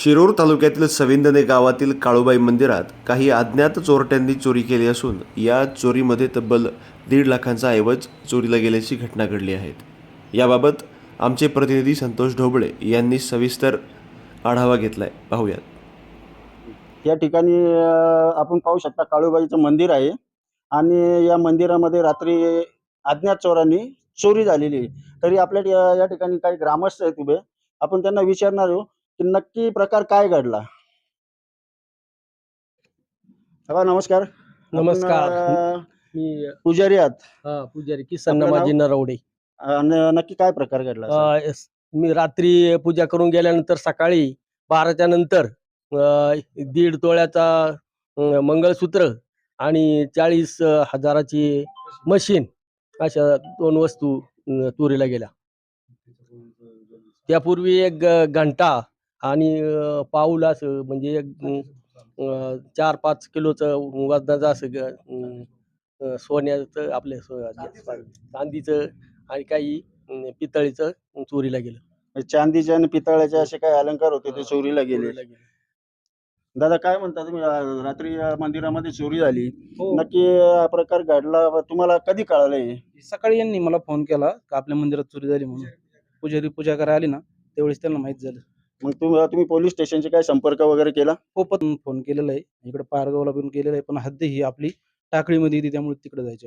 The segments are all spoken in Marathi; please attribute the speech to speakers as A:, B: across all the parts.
A: शिरूर तालुक्यातील सविंदने गावातील काळूबाई मंदिरात काही अज्ञात चोरट्यांनी चोरी केली असून या चोरीमध्ये तब्बल दीड लाखांचा ऐवज चोरीला गेल्याची घटना घडली आहे. याबाबत आमचे प्रतिनिधी संतोष ढोबळे यांनी सविस्तर आढावा घेतलाय. पाहूयात.
B: या ठिकाणी आपण पाहू शकता काळूबाईचं मंदिर आहे आणि या मंदिरामध्ये रात्री अज्ञात चोरांनी चोरी झालेली आहे. तरी आपल्या या ठिकाणी काही ग्रामस्थ आहेत उभे. आपण त्यांना विचारणार आहोत की नक्की प्रकार काय घडला? बाबा नमस्कार.
C: नमस्कार. मी
B: पुजारी आहात.
C: पुजारी किसन
B: आपलं
C: नमाजी नरवडे
B: नक्की काय प्रकार घडला
C: अ, एस- मी रात्री पूजा करून गेल्यानंतर सकाळी बाराच्या नंतर अ, दीड तोळ्याचा अ, मंगळसूत्र आणि चाळीस अ, हजाराची मशीन अशा दोन वस्तू अ, चोरीला गेल्या. त्यापूर्वी एक ग- घंटा आणि अ, पाऊल असं म्हणजे एक चार पाच किलोचं वजनाचं असं सोन्याचं आपल्या सो- चांदीचं आणि काही पितळीचं चोरीला गेलं.
B: चांदीचे आणि पितळाचे असे काही अलंकार होते ते चोरीला गेले. दादा काय म्हणता तुम्ही? रात्री मंदिरामध्ये चोरी झाली.
D: हो.
B: नक्की हा प्रकार घडला तुम्हाला कधी कळालं हे?
D: सकाळी यांनी मला फोन केला का आपल्या मंदिरात चोरी झाली म्हणून. पुजारी पूजा करायला आली ना त्यावेळेस त्यांना माहीत झालं.
B: मग तुम्ही तुम्ही पोलीस स्टेशनचे काय संपर्क वगैरे केला?
D: हो पण फोन केलेला आहे. इकडे पारगावला पण केलेला आहे पण हद्द ही आपली टाकळीमध्ये येते त्यामुळे तिकडे जायचे.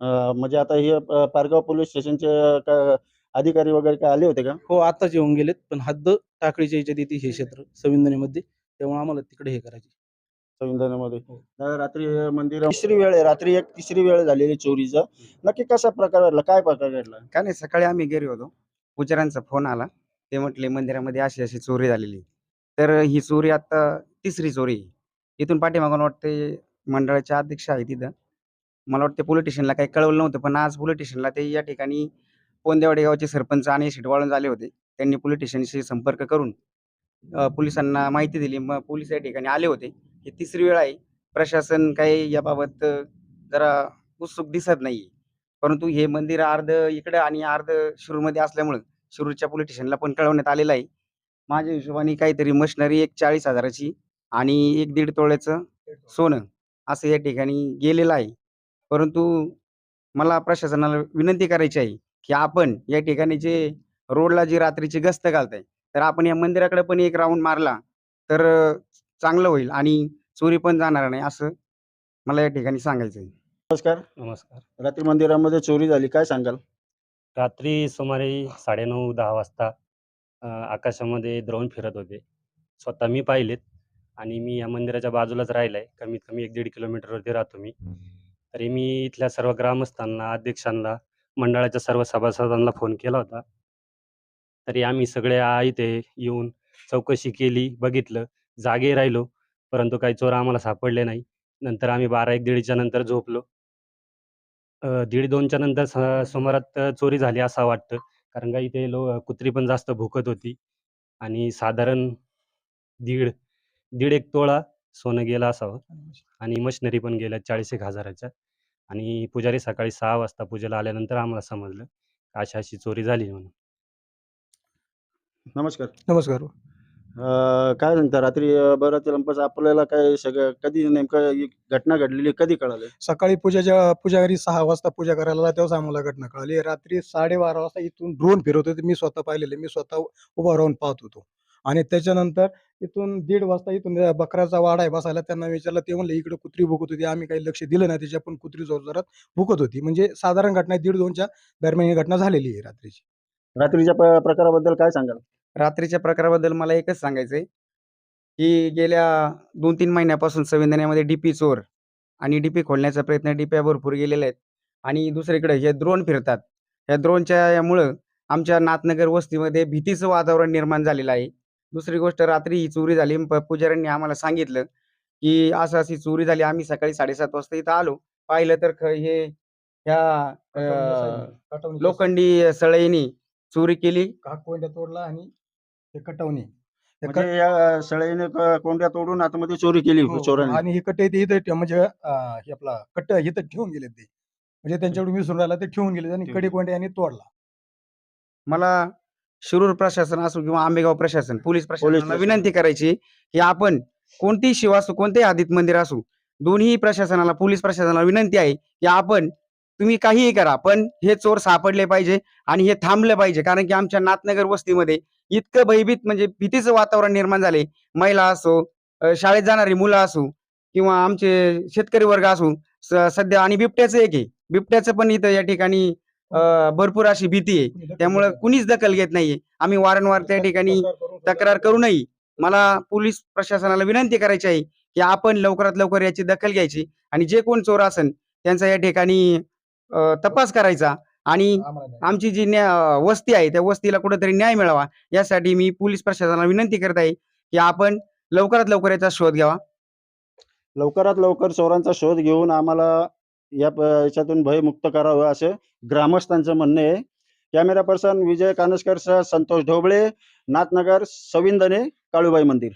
B: अ, म्हणजे आता हे अ, पारगाव पोलीस स्टेशनचे का- अधिकारी वगैरे काय आले होते का?
D: हो आताच येऊन गेलेत पण हद्द टाकळीच्या याच्यात येते हे क्षेत्र संविधानामध्ये त्यामुळे आम्हाला तिकडे हे करायचे.
B: संविधानामध्ये
D: हो.
B: रात्री मंदिर तिसरी वेळ आहे रात्री एक तिसरी वेळ झालेली चोरीचा. नक्की कसा प्रकार घडला? काय प्रकार घडला?
E: काय नाही सकाळी आम्ही घरी होतो. पुजाऱ्यांचा फोन आला. ते म्हटले मंदिरामध्ये अशी अशी चोरी झालेली तर ही चोरी आता तिसरी चोरी आहे. इथून पाठीमागून वाटते मंडळाचे अध्यक्ष आहे तिथं मला वाटते पोलीस स्टेशनला काही कळवलं नव्हतं पण आज पोलीस स्टेशनला ते या ठिकाणी पोंदेवाडी गावचे सरपंच आणि शिटवाळून झाले होते. त्यांनी पोलीस स्टेशनशी संपर्क करून अ, पोलिसांना माहिती दिली. मग पोलीस या ठिकाणी आले होते. ही तिसरी वेळ आहे. प्रशासन काही याबाबत अ, जरा उत्सुक दिसत नाही परंतु हे मंदिर अर्ध इकडं आणि अर्ध शिरूरमध्ये असल्यामुळं शिरूरच्या पोलीस स्टेशनला पण कळवण्यात आलेलं आहे. माझ्या हिशोबाने काहीतरी मशिनरी एक चाळीस हजाराची आणि एक दीड तोळ्याचं सोनं असं या ठिकाणी गेलेलं आहे. परंतु मला प्रशासनाला विनंती करायची आहे की आपण या ठिकाणी जे रोडला जी रात्रीची गस्त घालताय तर आपण या मंदिराकडे पण एक राऊंड मारला तर चांगलं होईल आणि चोरी पण जाणार नाही असं मला या ठिकाणी सांगायचं आहे.
B: नमस्कार.
F: नमस्कार.
B: रात्री मंदिरामध्ये चोरी झाली काय सांगाल?
F: रात्री सुमारे साडेनऊ दहा वाजता अ, आकाशामध्ये द्रोण फिरत होते. स्वतः मी पाहिलेत आणि मी या मंदिराच्या बाजूलाच राहिलं आहे कमीत कमी एक दीड किलोमीटरवरती राहतो मी. तरी मी इथल्या सर्व ग्रामस्थांना अध्यक्षांना मंडळाच्या सर्व सभासदांना फोन केला होता. तरी आम्ही सगळे आ- इथे येऊन चौकशी केली बघितलं जागे राहिलो. परंतु काही चोर आम्हाला सापडले नाही. नंतर आम्ही बारा एक दीडच्या नंतर झोपलो. अ, दीड दोनच्या नंतर स- सुमारात अ, चोरी झाली असं वाटतं. कारण का इथे लो कुत्री पण जास्त भुकत होती. आणि साधारण दीड दीड एक तोळा सोनं गेलं असावं. आणि मशिनरी पण गेल्या चाळीस एक हजाराच्या. आणि पुजारी सकाळी सहा वाजता पूजेला आल्यानंतर आम्हाला समजलं अशी अशी चोरी झाली म्हणून.
B: नमस्कार.
G: नमस्कार.
B: अ, काय सांगता रात्री अ, बराच लंपास आपल्याला काय सगळं कधी नेमकं ही घटना घडलेली कधी कळालं?
G: सकाळी पूजाच्या पुजारी सहा वाजता पूजा करायला तेव्हाच आम्हाला घटना कळाली. रात्री साडेबारा वाजता इथून ड्रोन फिरत होते. मी स्वतः पाहिलेले मी स्वतः उभा राहून पाहत होतो. आणि त्याच्यानंतर इथून दीड वाजता इथून त्या बकऱ्याचा वाडा आहे बसायला त्यांना विचारलं ते म्हणले इकडे कुत्री भुकत होती. आम्ही काही लक्ष दिलं नाही. त्याच्या पण कुत्री जोर जोरात भुकत होती. म्हणजे साधारण घटना दीड दोनच्या दरम्यान ही घटना झालेली आहे रात्रीची.
B: रात्रीच्या प- प्रकाराबद्दल काय सांगाल?
E: रात्रीच्या प्रकाराबद्दल मला एकच सांगायचं आहे की गेल्या दोन तीन महिन्यापासून संविधानामध्ये डीपी चोर आणि डीपी खोलण्याचा प्रयत्न डीप्या भरपूर गेलेले आहेत. आणि दुसरीकडे हे द्रोण फिरतात. या द्रोणच्या यामुळं आमच्या नाथनगर वस्तीमध्ये भीतीचं वातावरण निर्माण झालेलं आहे. दुसरी गोष्ट रात्री ही चोरी झाली. पुजाऱ्यांनी आम्हाला सांगितलं की असं अशी चोरी झाली. आम्ही सकाळी साडेसात वाजता इथं आलो. पाहिलं तर ख- हे ह्या लोखंडी सळईनी चोरी केली.
G: तोडला आणि हे कटवणी. हे कट-
B: म्हणजे या सळईने क- कोंड्या तोडून आतमध्ये चोरी केली
G: हो,
B: चोरांनी.
G: आणि हे कट्टे ते इथं म्हणजे अं, हे आपला कट्ट इथं ठेवून गेले ते. म्हणजे त्यांच्याकडून विसरून राहिला ते ठेवून गेले आणि
B: ठेवून
G: कडी
B: गेले.
G: आणि तोडला.
E: मला शिरूर प्रशासन असो किंवा आंबेगाव प्रशासन पोलीस प्रशासनाला
B: प्रशासन.
E: विनंती करायची की आपण कोणतीही शिव असो कोणतेही आदित मंदिर असो दोन्ही प्रशासनाला पोलीस प्रशासनाला विनंती आहे की आपण तुम्ही काहीही करा पण हे चोर सापडले पाहिजे आणि हे थांबलं पाहिजे. कारण की आमच्या नाथनगर वस्तीमध्ये इतकं भयभीत म्हणजे भीतीचं वातावरण निर्माण झाले. महिला असो शाळेत जाणारी मुलं असो किंवा आमचे शेतकरी वर्ग असो सध्या आणि बिबट्याचं एक आहे. बिबट्याचं पण इथं या ठिकाणी भरपूर अशी भीती आहे. त्यामुळं कुणीच दखल घेत नाहीये. आम्ही वारंवार त्या ठिकाणी तक्रार करूनही मला पोलीस प्रशासनाला विनंती करायची आहे की आपण लवकरात लवकर याची दखल घ्यायची आणि जे कोण चोर असन त्यांचा या ठिकाणी तपास करायचा. आणि आमची जी वस्ती आहे त्या वस्तीला कुठेतरी न्याय मिळावा यासाठी मी पोलीस प्रशासनाला विनंती करत आहे की आपण लवकरात लवकर याचा शोध घ्यावा.
B: लवकरात लवकर चोरांचा शोध घेऊन आम्हाला या याच्यातून भयमुक्त करावं असे ग्रामस्थांचं म्हणणं आहे. कॅमेरा पर्सन विजय कानसकर सह संतोष ढोबळे नाथनगर सविंदने काळूबाई मंदिर.